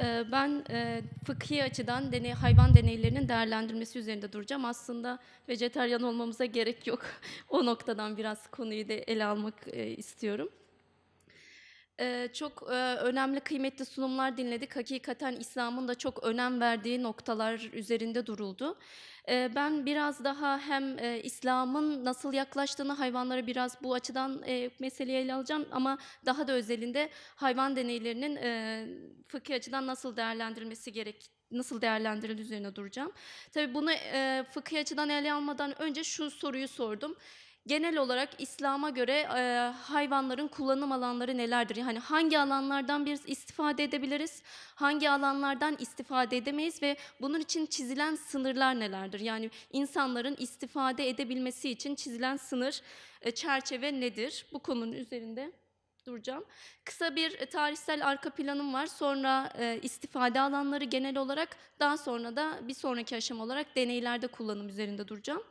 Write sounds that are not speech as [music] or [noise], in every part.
Eee, ben, eee, fıkhi açıdan deney hayvan deneylerinin değerlendirilmesi üzerinde duracağım. Aslında vejetaryen olmamıza gerek yok. [laughs] O noktadan biraz konuyu da ele almak, eee, istiyorum. Eee, çok, eee, önemli, kıymetli sunumlar dinledik. Hakikaten İslam'ın da çok önem verdiği noktalar üzerinde duruldu. Eee, ben biraz daha hem, eee, İslam'ın nasıl yaklaştığını hayvanlara biraz bu açıdan, eee, meseleyi ele alacağım ama daha da özelinde hayvan deneylerinin, eee, fıkhi açıdan nasıl değerlendirilmesi gerek nasıl değerlendirildiği üzerine duracağım. Tabii bunu, eee, fıkhi açıdan ele almadan önce şu soruyu sordum. Genel olarak İslam'a göre, eee, hayvanların kullanım alanları nelerdir? Yani hangi alanlardan biz istifade edebiliriz, hangi alanlardan istifade edemeyiz ve bunun için çizilen sınırlar nelerdir? Yani insanların istifade edebilmesi için çizilen sınır, eee, çerçeve nedir? Bu konunun üzerinde duracağım. Kısa bir, eee, tarihsel arka planım var. Sonra, eee, istifade alanları genel olarak, daha sonra da bir sonraki aşama olarak deneylerde kullanım üzerinde duracağım.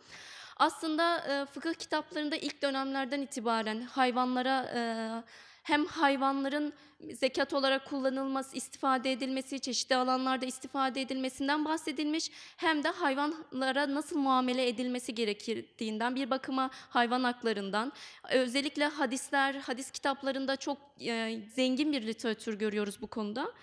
Aslında, eee, fıkıh kitaplarında ilk dönemlerden itibaren hayvanlara, eee, hem hayvanların zekat olarak kullanılması, istifade edilmesi, çeşitli alanlarda istifade edilmesinden bahsedilmiş hem de hayvanlara nasıl muamele edilmesi gerektiğinden, bir bakıma hayvan haklarından, özellikle hadisler, hadis kitaplarında çok, eee, zengin bir literatür görüyoruz bu konuda.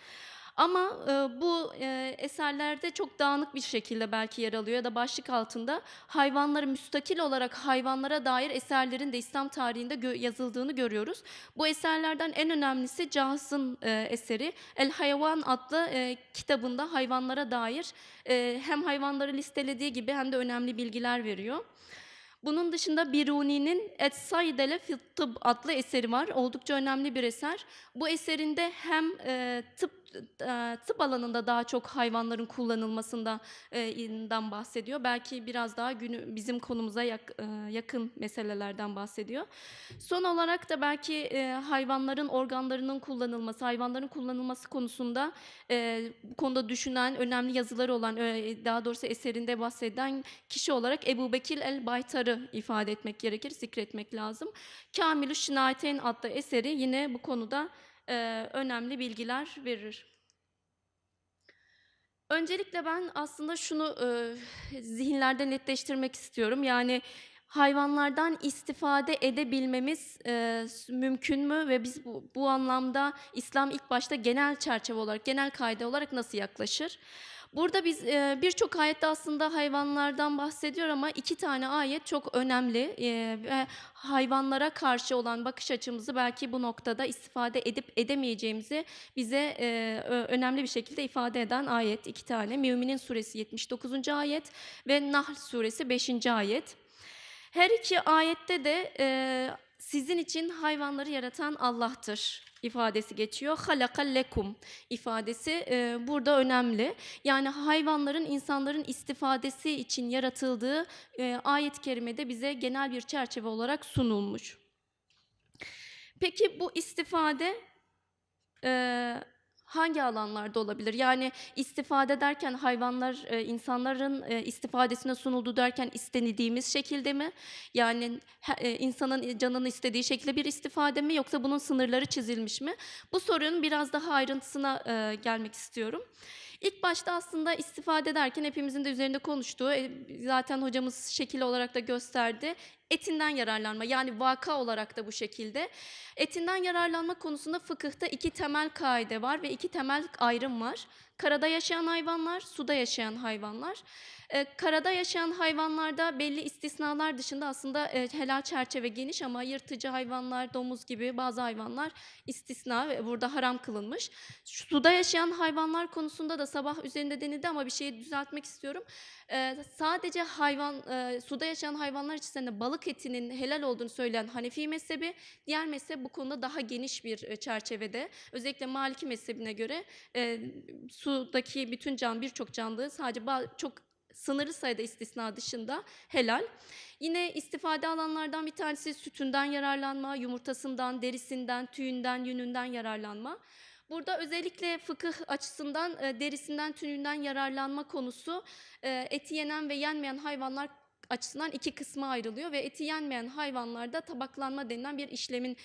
Ama, eee, bu, eee, eserlerde çok dağınık bir şekilde belki yer alıyor ya da başlık altında hayvanları müstakil olarak hayvanlara dair eserlerin de İslam tarihinde gö yazıldığını görüyoruz. Bu eserlerden en önemlisi Cahs'ın, eee, eseri El Hayvan adlı, eee, kitabında hayvanlara dair, eee, hem hayvanları listelediği gibi hem de önemli bilgiler veriyor. Bunun dışında Biruni'nin Es-Saydele fi Tıbb adlı eseri var. Oldukça önemli bir eser. Bu eserinde hem, eee, tıp tıp alanında daha çok hayvanların kullanılmasında eee, inden bahsediyor. Belki biraz daha günü bizim konumuza eee, yakın meselelerden bahsediyor. Son olarak da belki, hayvanların organlarının kullanılması, hayvanların kullanılması konusunda, bu konuda düşünen, önemli yazıları olan, daha doğrusu eserinde bahseden kişi olarak Ebubekir el-Baytar'ı ifade etmek gerekir, zikretmek lazım. Şinayeteyn adlı eseri yine bu konuda, eee, önemli bilgiler verir. Öncelikle ben aslında şunu, eee, zihinlerde netleştirmek istiyorum. Yani hayvanlardan istifade edebilmemiz, s mümkün mü ve biz bu bu anlamda İslam ilk başta genel çerçeve olarak, genel kaide olarak nasıl yaklaşır? Burada biz, eee, birçok ayette aslında hayvanlardan bahsediyor ama 2 tane ayet çok önemli, eee, ve hayvanlara karşı olan bakış açımızı belki bu noktada istifade edip edemeyeceğimizi bize, ö önemli bir şekilde ifade eden ayet 2 tane. Müminin Suresi 79. ayet ve Nahl Suresi 5. ayet. Her 2 ayette de, eee, sizin için hayvanları yaratan Allah'tır ifadesi geçiyor. "Halaka lekum" ifadesi, eee, burada önemli. Yani hayvanların insanların istifadesi için yaratıldığı, eee, ayet-i kerimede bize genel bir çerçeve olarak sunulmuş. Peki bu istifade, eee, hangi alanlarda olabilir? Yani istifade derken hayvanlar, eee, insanların, eee, istifadesine sunuldu derken istenildiğimiz şekilde mi? Yani eee, insanın canının istediği şekilde bir istifade mi yoksa bunun sınırları çizilmiş mi? Bu sorunun biraz daha ayrıntısına, eee, gelmek istiyorum. İlk başta aslında istifade derken hepimizin de üzerinde konuştuğu, eee, zaten hocamız şekil olarak da gösterdi. Etinden yararlanma yani vaka olarak da bu şekilde. Etinden yararlanma konusunda fıkıhta 2 temel kaide var ve 2 temel ayrım var. Karada yaşayan hayvanlar, suda yaşayan hayvanlar. Eee, karada yaşayan hayvanlarda belli istisnalar dışında aslında, eee, helal çerçeve geniş ama yırtıcı hayvanlar, domuz gibi bazı hayvanlar istisna ve burada haram kılınmış. Suda yaşayan hayvanlar konusunda da sabah üzerinde denildi ama bir şeyi düzeltmek istiyorum. Eee, sadece hayvan, eee, suda yaşayan hayvanlar içerisinde balık etinin helal olduğunu söyleyen Hanefi mezhebi, diğer mezhep bu konuda daha geniş bir, eee, çerçevede. Özellikle Maliki mezhebine göre, sudaki bütün can birçok canlı sadece çok sınırlı sayıda istisna dışında helal. Yine istifade alanlardan bir tanesi sütünden yararlanma, yumurtasından, derisinden, tüyünden, yününden yararlanma. Burada özellikle fıkıh açısından, eee, derisinden, tüyünden yararlanma konusu, eee, eti yenen ve yenmeyen hayvanlar açısından 2 kısma ayrılıyor ve eti yenmeyen hayvanlarda tabaklanma denilen bir işlemin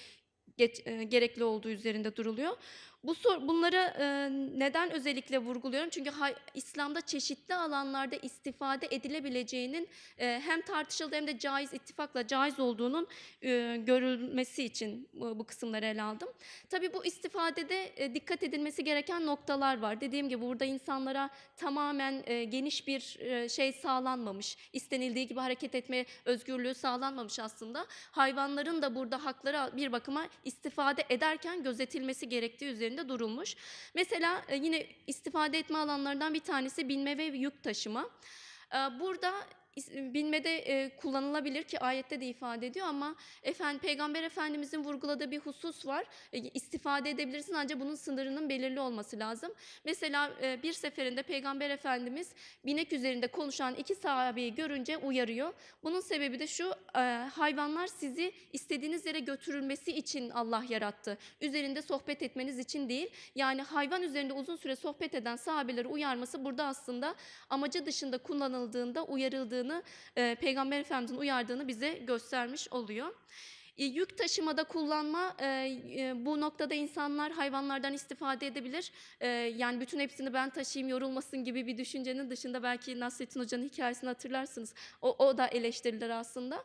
eee, gerekli olduğu üzerinde duruluyor. Bu sor, bunları e, neden özellikle vurguluyorum? Çünkü hay- İslam'da çeşitli alanlarda istifade edilebileceğinin e, hem tartışıldığı hem de caiz ittifakla caiz olduğunun e, görülmesi için bu, bu kısımları ele aldım. Tabii bu istifadede e, dikkat edilmesi gereken noktalar var. Dediğim gibi burada insanlara tamamen e, geniş bir e, şey sağlanmamış. İstenildiği gibi hareket etme özgürlüğü sağlanmamış aslında. Hayvanların da burada hakları bir bakıma istifade ederken gözetilmesi gerektiği üzerinde durulmuş. Mesela e, yine istifade etme alanlarından bir tanesi binme ve yük taşıma. E, Burada is- binmede e, kullanılabilir ki ayette de ifade ediyor ama efendim Peygamber Efendimizin vurguladığı bir husus var. E, istifade edebilirsin ancak bunun sınırının belirli olması lazım. Mesela e, bir seferinde Peygamber Efendimiz binek üzerinde konuşan iki sahabeyi görünce uyarıyor. Bunun sebebi de şu, e, hayvanlar sizi istediğiniz yere götürülmesi için Allah yarattı. Üzerinde sohbet etmeniz için değil. Yani hayvan üzerinde uzun süre sohbet eden sahabeleri uyarması burada aslında amacı dışında kullanıldığında uyarıldığını, e, Peygamber Efendimizin uyardığını bize göstermiş oluyor. E, Yük taşımada kullanma, e, e, bu noktada insanlar hayvanlardan istifade edebilir. Yani bütün hepsini ben taşıyayım, yorulmasın gibi bir düşüncenin dışında belki Nasrettin Hoca'nın hikayesini hatırlarsınız. O, o da eleştirilir aslında.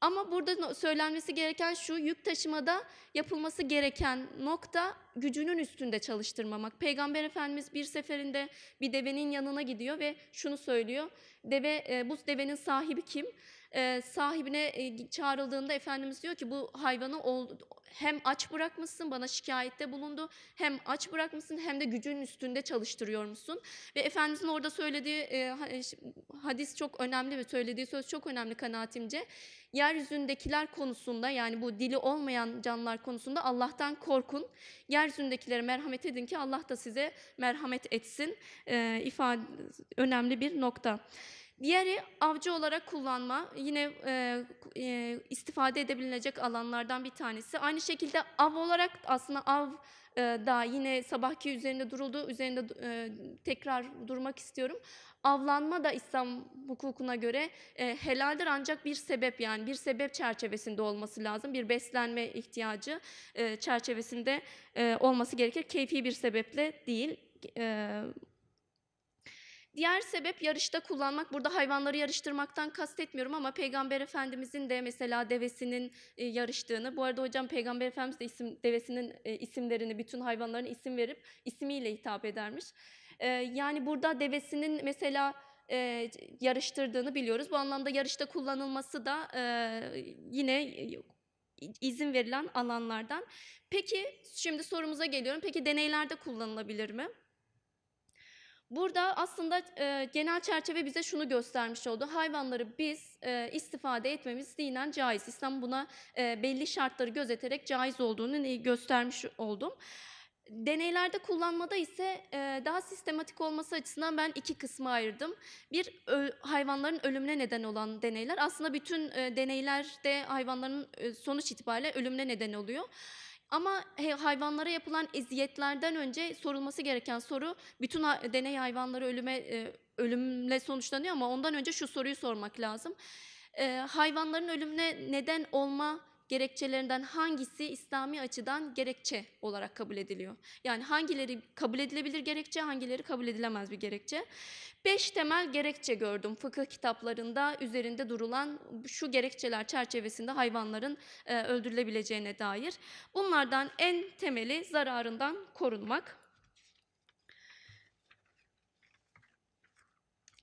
Ama burada söylenmesi gereken şu, yük taşımada yapılması gereken nokta gücünün üstünde çalıştırmamak. Peygamber Efendimiz bir seferinde bir devenin yanına gidiyor ve şunu söylüyor. Deve, e, bu devenin sahibi kim? E, sahibine e, çağrıldığında Efendimiz diyor ki bu hayvanı ol, hem aç bırakmışsın bana şikayette bulundu hem aç bırakmışsın hem de gücün üstünde çalıştırıyor musun? Ve Efendimizin orada söylediği e, hadis çok önemli ve söylediği söz çok önemli kanaatimce. Yeryüzündekiler konusunda yani bu dili olmayan canlılar konusunda Allah'tan korkun. Yeryüzündekilere merhamet edin ki Allah da size merhamet etsin. E, ifade önemli bir nokta. Diğeri avcı olarak kullanma. Yine e, e, istifade edebilecek alanlardan bir tanesi. Aynı şekilde av olarak aslında av e, da yine sabahki üzerinde duruldu. Üzerinde e, tekrar durmak istiyorum. Avlanma da İslam hukukuna göre e, helaldir ancak bir sebep yani bir sebep çerçevesinde olması lazım. Bir beslenme ihtiyacı e, çerçevesinde e, olması gerekir. Keyfi bir sebeple değil. E, Diğer sebep yarışta kullanmak. Burada hayvanları yarıştırmaktan kastetmiyorum ama Peygamber Efendimizin de mesela devesinin e, yarıştığını. Bu arada hocam Peygamber Efendimiz de isim, devesinin e, isimlerini, bütün hayvanların isim verip ismiyle hitap edermiş. E, yani burada devesinin mesela e, yarıştırdığını biliyoruz. Bu anlamda yarışta kullanılması da e, yine e, izin verilen alanlardan. Peki şimdi sorumuza geliyorum. Peki deneylerde kullanılabilir mi? Burada aslında e, genel çerçeve bize şunu göstermiş oldu. Hayvanları biz e, istifade etmemiz dinen caiz. İslam buna e, belli şartları gözeterek caiz olduğunu göstermiş oldum. Deneylerde kullanmada ise e, daha sistematik olması açısından ben iki kısma ayırdım. Bir ö- hayvanların ölümüne neden olan deneyler. Aslında bütün e, deneylerde hayvanların e, sonuç itibariyle ölümüne neden oluyor. Ama hayvanlara yapılan eziyetlerden önce sorulması gereken soru bütün deney hayvanları ölüme e, ölümle sonuçlanıyor ama ondan önce şu soruyu sormak lazım. E, hayvanların ölümüne neden olma gerekçelerinden hangisi İslami açıdan gerekçe olarak kabul ediliyor? Yani hangileri kabul edilebilir gerekçe, hangileri kabul edilemez bir gerekçe? Beş temel gerekçe gördüm fıkıh kitaplarında üzerinde durulan şu gerekçeler çerçevesinde hayvanların e, öldürülebileceğine dair. Bunlardan en temeli zararından korunmak.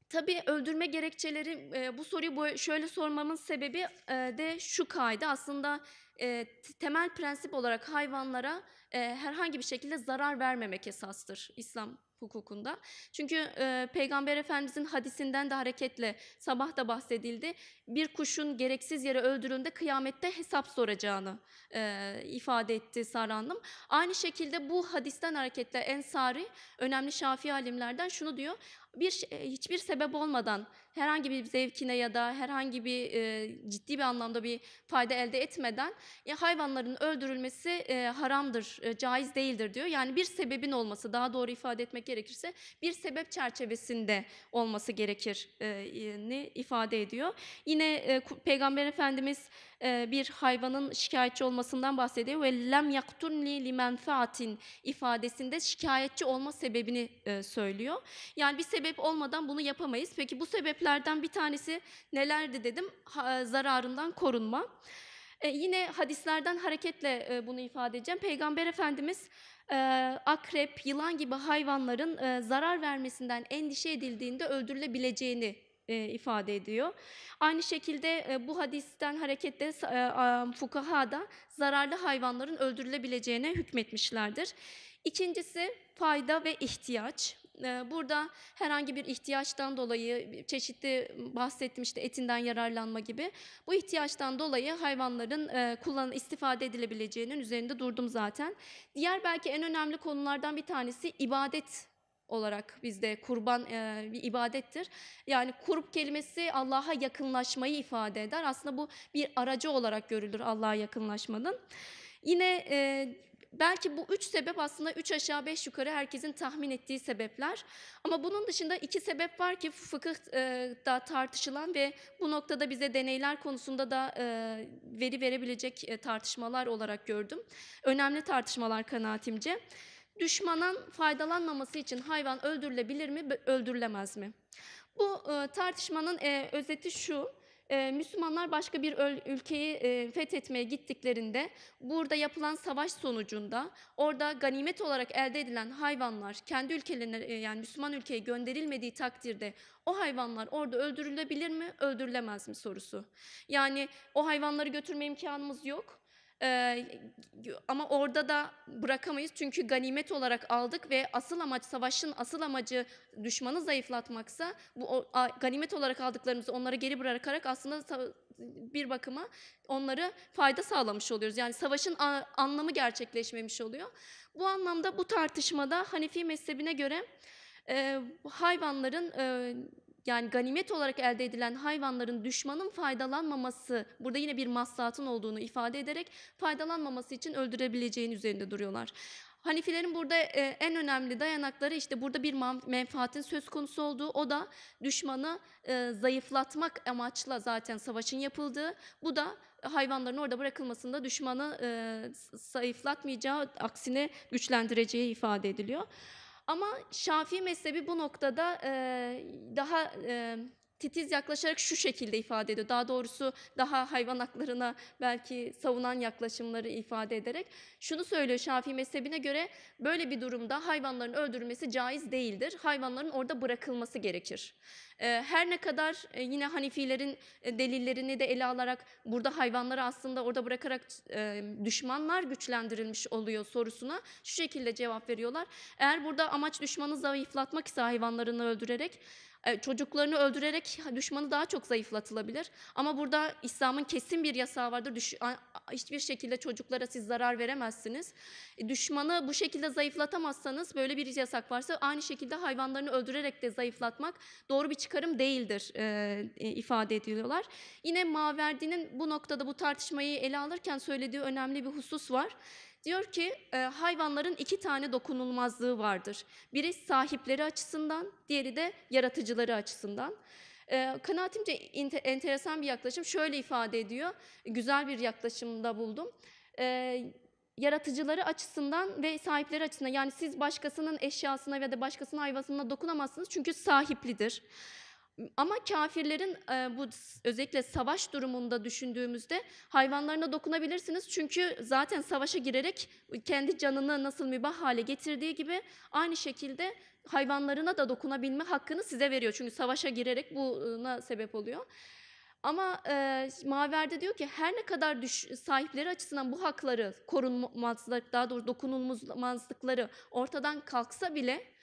Tabii öldürme gerekçeleri e, bu soruyu şöyle sormamın sebebi e, de şu kaydı aslında e, temel prensip olarak hayvanlara e, herhangi bir şekilde zarar vermemek esastır İslam hukukunda. Çünkü e, Peygamber Efendimizin hadisinden de hareketle sabah da bahsedildi. Bir kuşun gereksiz yere öldürüldüğünde kıyamette hesap soracağını e, ifade etti Sara Hanım. Aynı şekilde bu hadisten hareketle Ensari önemli Şafii alimlerden şunu diyor. Bir şey- hiçbir sebep olmadan herhangi bir zevkine ya da herhangi bir e, ciddi bir anlamda bir fayda elde etmeden ya hayvanların öldürülmesi e, haramdır, e, caiz değildir diyor. Yani bir sebebin olması, daha doğru ifade etmek gerekirse bir sebep çerçevesinde olması gerekir e, ifade ediyor. Yine e, Peygamber Efendimiz e, bir hayvanın şikayetçi olmasından bahsediyor ve lem yaktunli li menfaatin ifadesinde şikayetçi olma sebebini e, söylüyor. Yani bir sebep olmadan bunu yapamayız. Peki bu sebeplerden bir tanesi nelerdi dedim? Ha- zararından korunma. E, yine hadislerden hareketle e, bunu ifade edeceğim. Peygamber Efendimiz e, akrep, yılan gibi hayvanların e, zarar vermesinden endişe edildiğinde öldürülebileceğini e, ifade ediyor. Aynı şekilde e, bu hadisten hareketle e, fukaha da zararlı hayvanların öldürülebileceğine hükmetmişlerdir. İkincisi fayda ve ihtiyaç. E, Burada herhangi bir ihtiyaçtan dolayı çeşitli bahsettim etinden yararlanma gibi. Bu ihtiyaçtan dolayı hayvanların e, kullan istifade edilebileceğinin üzerinde durdum zaten. Diğer belki en önemli konulardan bir tanesi ibadet olarak bizde kurban e, bir ibadettir. Yani kurb kelimesi Allah'a yakınlaşmayı ifade eder. Aslında bu bir aracı olarak görülür Allah'a yakınlaşmanın. Yine e, belki bu üç sebep aslında üç aşağı beş yukarı herkesin tahmin ettiği sebepler. Ama bunun dışında iki sebep var ki fıkıhta tartışılan ve bu noktada bize deneyler konusunda da e, veri verebilecek e, tartışmalar olarak gördüm. Önemli tartışmalar kanaatimce. Düşmanın faydalanmaması için hayvan öldürülebilir mi, öldürülemez mi? Bu e, tartışmanın e, özeti şu. e, Müslümanlar başka bir ülkeyi e, fethetmeye gittiklerinde burada yapılan savaş sonucunda orada ganimet olarak elde edilen hayvanlar kendi ülkelerine e, yani Müslüman ülkeye gönderilmediği takdirde o hayvanlar orada öldürülebilir mi, öldürülemez mi sorusu. Yani o hayvanları götürme imkanımız yok. Ee, ama orada da bırakamayız çünkü ganimet olarak aldık ve asıl amaç savaşın asıl amacı düşmanı zayıflatmaksa bu o- a- ganimet olarak aldıklarımızı onlara geri bırakarak aslında bir bakıma onları fayda sağlamış oluyoruz. Yani savaşın a- anlamı gerçekleşmemiş oluyor. Bu anlamda bu tartışmada Hanefi mezhebine göre e, hayvanların e, yani ganimet olarak elde edilen hayvanların düşmanın faydalanmaması, burada yine bir maslahatın olduğunu ifade ederek faydalanmaması için öldürebileceğini üzerinde duruyorlar. Hanifilerin burada e, en önemli dayanakları işte burada bir menfaatin söz konusu olduğu, o da düşmanı e, zayıflatmak amaçla zaten savaşın yapıldığı, bu da hayvanların orada bırakılmasında düşmanı e, zayıflatmayacağı, aksine güçlendireceği ifade ediliyor. Ama Şafii mezhebi bu noktada e, daha e, titiz yaklaşarak şu şekilde ifade ediyor. Daha doğrusu daha hayvan haklarına belki savunan yaklaşımları ifade ederek şunu söylüyor Şafii mezhebine göre böyle bir durumda hayvanların öldürülmesi caiz değildir. Hayvanların orada bırakılması gerekir. E, her ne kadar e, yine Hanifilerin e, delillerini de ele alarak burada hayvanları aslında orada bırakarak e, düşmanlar güçlendirilmiş oluyor sorusuna şu şekilde cevap veriyorlar. Eğer burada amaç düşmanı zayıflatmak ise hayvanlarını öldürerek çocuklarını öldürerek düşmanı daha çok zayıflatılabilir. Ama burada İslam'ın kesin bir yasağı vardır. Düş- hiçbir şekilde çocuklara siz zarar veremezsiniz. E, Düşmanı bu şekilde zayıflatamazsanız böyle bir yasak varsa aynı şekilde hayvanlarını öldürerek de zayıflatmak doğru bir çıkarım değildir e, e, ifade ediyorlar. Yine Maverdi'nin bu noktada bu tartışmayı ele alırken söylediği önemli bir husus var. Diyor ki e, hayvanların iki tane dokunulmazlığı vardır. Biri sahipleri açısından, diğeri de yaratıcıları açısından. E, kanaatimce inte- enteresan bir yaklaşım. Şöyle ifade ediyor, güzel bir yaklaşımda buldum. E, yaratıcıları açısından ve sahipleri açısından yani siz başkasının eşyasına ya da başkasının hayvanına dokunamazsınız çünkü sahiplidir. Ama kafirlerin e, bu özellikle savaş durumunda düşündüğümüzde hayvanlarına dokunabilirsiniz. Çünkü zaten savaşa girerek kendi canını nasıl mübah hale getirdiği gibi aynı şekilde hayvanlarına da dokunabilme hakkını size veriyor. Çünkü savaşa girerek buna sebep oluyor. Ama e, Maver'de diyor ki her ne kadar düş, sahipleri açısından bu hakları korunmazlık daha doğrusu dokunulmazlıkları ortadan kalksa bile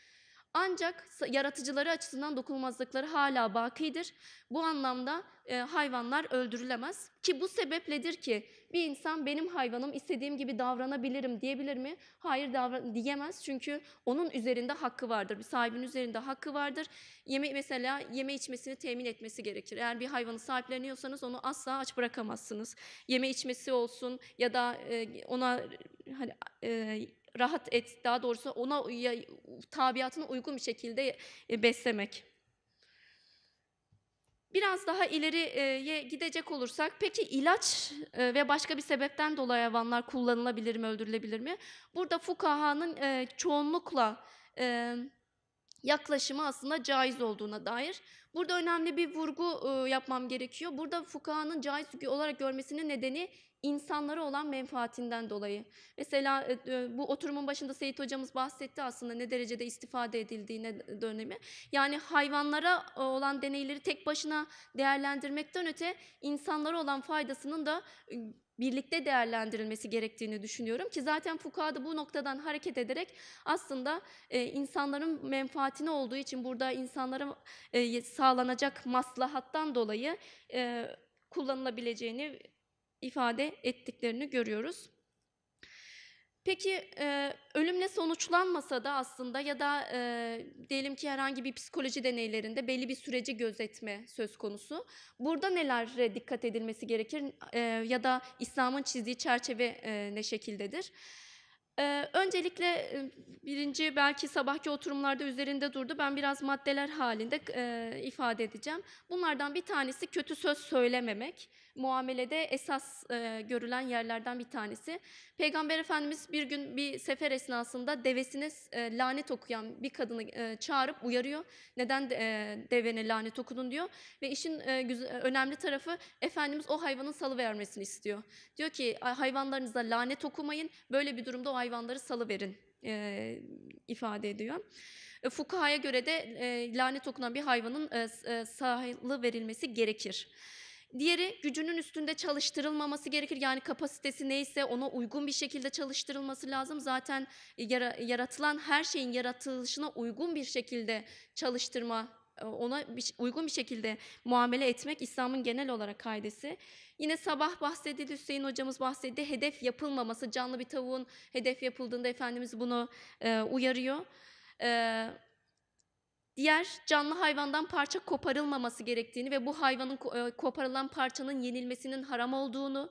Ancak yaratıcıları açısından dokunulmazlıkları hala bakidir. Bu anlamda e, hayvanlar öldürülemez. Ki bu sebepledir ki bir insan benim hayvanım istediğim gibi davranabilirim diyebilir mi? Hayır diyemez çünkü onun üzerinde hakkı vardır. Bir sahibinin üzerinde hakkı vardır. Yeme mesela yeme içmesini temin etmesi gerekir. Eğer bir hayvanı sahipleniyorsanız onu asla aç bırakamazsınız. Yeme içmesi olsun ya da e, ona hani e, rahat et daha doğrusu ona tabiatına uygun bir şekilde e, beslemek. Biraz daha ileriye gidecek olursak, peki ilaç e, ve başka bir sebepten dolayı hayvanlar kullanılabilir mi, öldürülebilir mi? Burada fukahanın e, çoğunlukla yaklaşımı aslında caiz olduğuna dair. Burada önemli bir vurgu e, yapmam gerekiyor. Burada fukahanın caiz olarak görmesinin nedeni insanlara olan menfaatinden dolayı. Mesela e, e, bu oturumun başında Seyit hocamız bahsetti aslında ne derecede istifade edildiğine dönemi. Yani hayvanlara olan deneyleri tek başına değerlendirmekten öte insanlara olan faydasının da birlikte değerlendirilmesi gerektiğini düşünüyorum ki zaten fukaha da bu noktadan hareket ederek aslında e, insanların menfaatine olduğu için burada insanlara e, sağlanacak maslahattan dolayı e, kullanılabileceğini ifade ettiklerini görüyoruz. Peki e, ölümle sonuçlanmasa da aslında ya da e, diyelim ki herhangi bir psikoloji deneylerinde belli bir süreci gözetme söz konusu. Burada nelere dikkat edilmesi gerekir e, ya da İslam'ın çizdiği çerçeve e, ne şekildedir? Ee, öncelikle e, birinci belki sabahki oturumlarda üzerinde durdu. Ben biraz maddeler halinde e, ifade edeceğim. Bunlardan bir tanesi kötü söz söylememek. Muamelede esas e, görülen yerlerden bir tanesi. Peygamber Efendimiz bir gün bir sefer esnasında devesine e, lanet okuyan bir kadını e, çağırıp uyarıyor. Neden e, devene lanet okudun diyor. Ve işin e, güzel, önemli tarafı Efendimiz o hayvanın salıvermesini istiyor. Diyor ki hayvanlarınıza lanet okumayın. Böyle bir durumda o hayvanları salıverin e, ifade ediyor. E, Fukaha'ya göre de e, lanet okunan bir hayvanın e, e, salı verilmesi gerekir. Diğeri gücünün üstünde çalıştırılmaması gerekir. Yani kapasitesi neyse ona uygun bir şekilde çalıştırılması lazım. Zaten yara, yaratılan her şeyin yaratılışına uygun bir şekilde çalıştırma, e, ona uygun bir şekilde muamele etmek İslam'ın genel olarak kaidesi. Yine sabah bahsedildi, Hüseyin hocamız bahsetti. Hedef yapılmaması, canlı bir tavuğun hedef yapıldığında Efendimiz bunu e, uyarıyor. E, diğer canlı hayvandan parça koparılmaması gerektiğini ve bu hayvanın e, koparılan parçanın yenilmesinin haram olduğunu,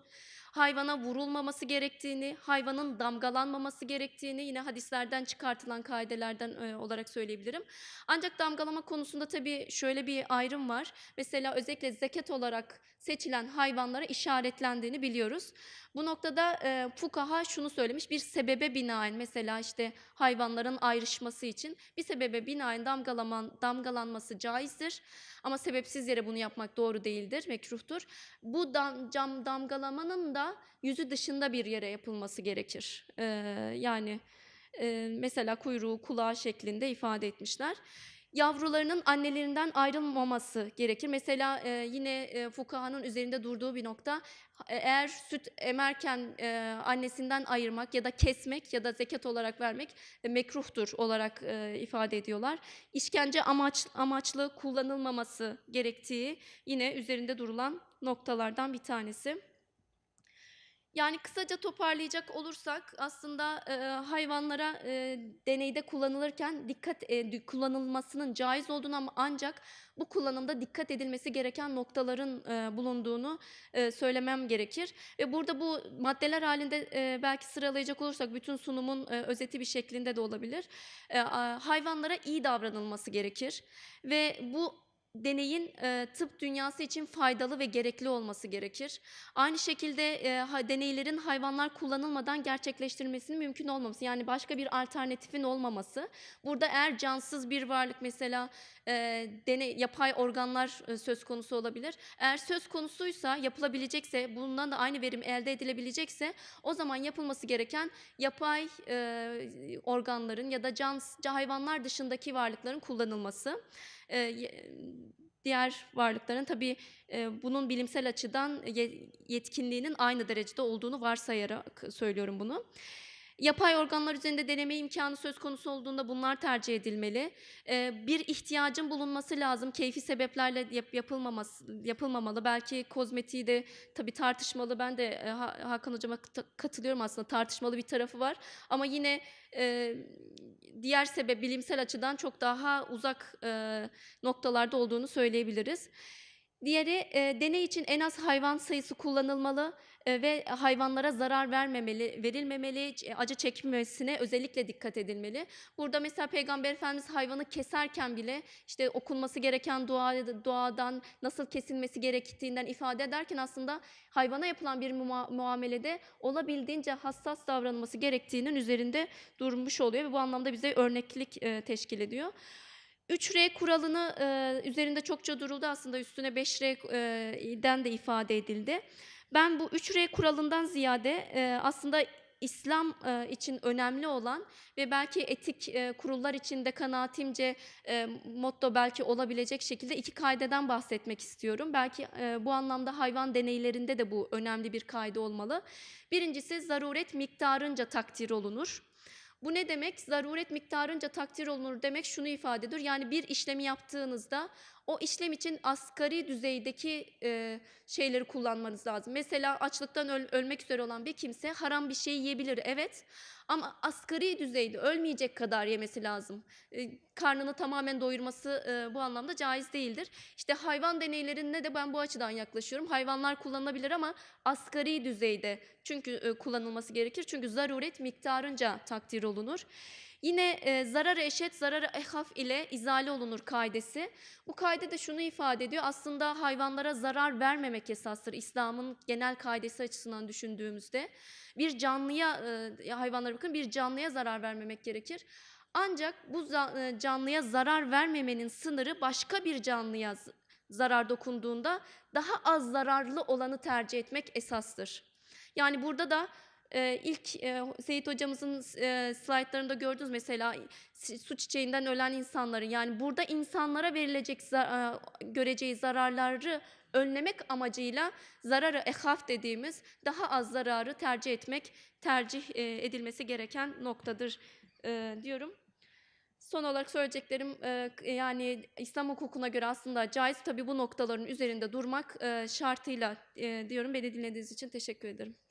hayvana vurulmaması gerektiğini, hayvanın damgalanmaması gerektiğini yine hadislerden çıkartılan kaidelerden e, olarak söyleyebilirim. Ancak damgalama konusunda tabii şöyle bir ayrım var. Mesela özellikle zekat olarak seçilen hayvanlara işaretlendiğini biliyoruz. Bu noktada e, fukaha şunu söylemiş, bir sebebe binaen mesela işte hayvanların ayrışması için bir sebebe binaen damgalaman, damgalanması caizdir. Ama sebepsiz yere bunu yapmak doğru değildir, mekruhtur. Bu dam, cam damgalamanın da yüzü dışında bir yere yapılması gerekir. E, yani e, mesela kuyruğu, kulağı şeklinde ifade etmişler yavrularının annelerinden ayrılmaması gerekir. Mesela e, yine e, fukahanın üzerinde durduğu bir nokta e, eğer süt emerken e, annesinden ayırmak ya da kesmek ya da zekat olarak vermek e, mekruhtur olarak e, ifade ediyorlar. İşkence amaç, amaçlı kullanılmaması gerektiği yine üzerinde durulan noktalardan bir tanesi. Yani kısaca toparlayacak olursak aslında e, hayvanlara e, deneyde kullanılırken dikkat e, kullanılmasının caiz olduğunu ama ancak bu kullanımda dikkat edilmesi gereken noktaların e, bulunduğunu e, söylemem gerekir. Ve burada bu maddeler halinde e, belki sıralayacak olursak bütün sunumun e, özeti bir şeklinde de olabilir. E, hayvanlara iyi davranılması gerekir ve bu deneyin e, tıp dünyası için faydalı ve gerekli olması gerekir. Aynı şekilde e, ha, deneylerin hayvanlar kullanılmadan gerçekleştirilmesinin mümkün olmaması, yani başka bir alternatifin olmaması. Burada eğer cansız bir varlık mesela e, deney, yapay organlar e, söz konusu olabilir. Eğer söz konusuysa, yapılabilecekse, bundan da aynı verim elde edilebilecekse o zaman yapılması gereken yapay e, organların ya da cans, hayvanlar dışındaki varlıkların kullanılması. E, diğer varlıkların tabii e, bunun bilimsel açıdan yetkinliğinin aynı derecede olduğunu varsayarak söylüyorum bunu. Yapay organlar üzerinde deneme imkanı söz konusu olduğunda bunlar tercih edilmeli. Ee, bir ihtiyacın bulunması lazım. Keyfi sebeplerle yap- yapılmaması yapılmamalı. Belki kozmetiği de tabii tartışmalı. Ben de e, Ha- Hakan hocama kat- katılıyorum aslında. Tartışmalı bir tarafı var. Ama yine e, diğer sebep bilimsel açıdan çok daha uzak e, noktalarda olduğunu söyleyebiliriz. Diğeri e, deney için en az hayvan sayısı kullanılmalı e, ve hayvanlara zarar vermemeli, verilmemeli, c- acı çekmemesine özellikle dikkat edilmeli. Burada mesela Peygamber Efendimiz hayvanı keserken bile işte okunması gereken dua, duadan nasıl kesilmesi gerektiğinden ifade ederken aslında hayvana yapılan bir mua- muamelede olabildiğince hassas davranılması gerektiğinin üzerinde durmuş oluyor ve bu anlamda bize örneklik e, teşkil ediyor. 3R kuralını e, üzerinde çokça duruldu aslında üstüne 5R'den de ifade edildi. Ben bu 3R kuralından ziyade e, aslında İslam e, için önemli olan ve belki etik e, kurullar için de kanaatimce e, motto belki olabilecek şekilde iki kaideden bahsetmek istiyorum. Belki e, bu anlamda hayvan deneylerinde de bu önemli bir kaide olmalı. Birincisi zaruret miktarınca takdir olunur. Bu ne demek? Zaruret miktarınca takdir olunur demek şunu ifade ediyor. Yani bir işlemi yaptığınızda o işlem için asgari düzeydeki e, şeyleri kullanmanız lazım. Mesela açlıktan öl- ölmek üzere olan bir kimse haram bir şey yiyebilir evet ama asgari düzeyde ölmeyecek kadar yemesi lazım. E, karnını tamamen doyurması e, bu anlamda caiz değildir. İşte hayvan deneylerine de ben bu açıdan yaklaşıyorum. Hayvanlar kullanılabilir ama asgari düzeyde çünkü e, kullanılması gerekir. Çünkü zaruret miktarınca takdir olunur. Yine e, zarar eşit, zararı ehaf ile izale olunur kaidesi. Bu kaide de şunu ifade ediyor. Aslında hayvanlara zarar vermemek esastır. İslam'ın genel kaidesi açısından düşündüğümüzde. Bir canlıya, e, hayvanlara bakın bir canlıya zarar vermemek gerekir. Ancak bu e, canlıya zarar vermemenin sınırı başka bir canlıya zarar dokunduğunda daha az zararlı olanı tercih etmek esastır. Yani burada da e, ilk e, Seyit hocamızın e, slaytlarında gördünüz mesela su çiçeğinden ölen insanları yani burada insanlara verilecek za- e, göreceği zararları önlemek amacıyla zararı ehaf dediğimiz daha az zararı tercih etmek tercih e, edilmesi gereken noktadır e, diyorum. Son olarak söyleyeceklerim e, yani İslam hukukuna göre aslında caiz tabii bu noktaların üzerinde durmak e, şartıyla diyorum. Beni dinlediğiniz için teşekkür ederim.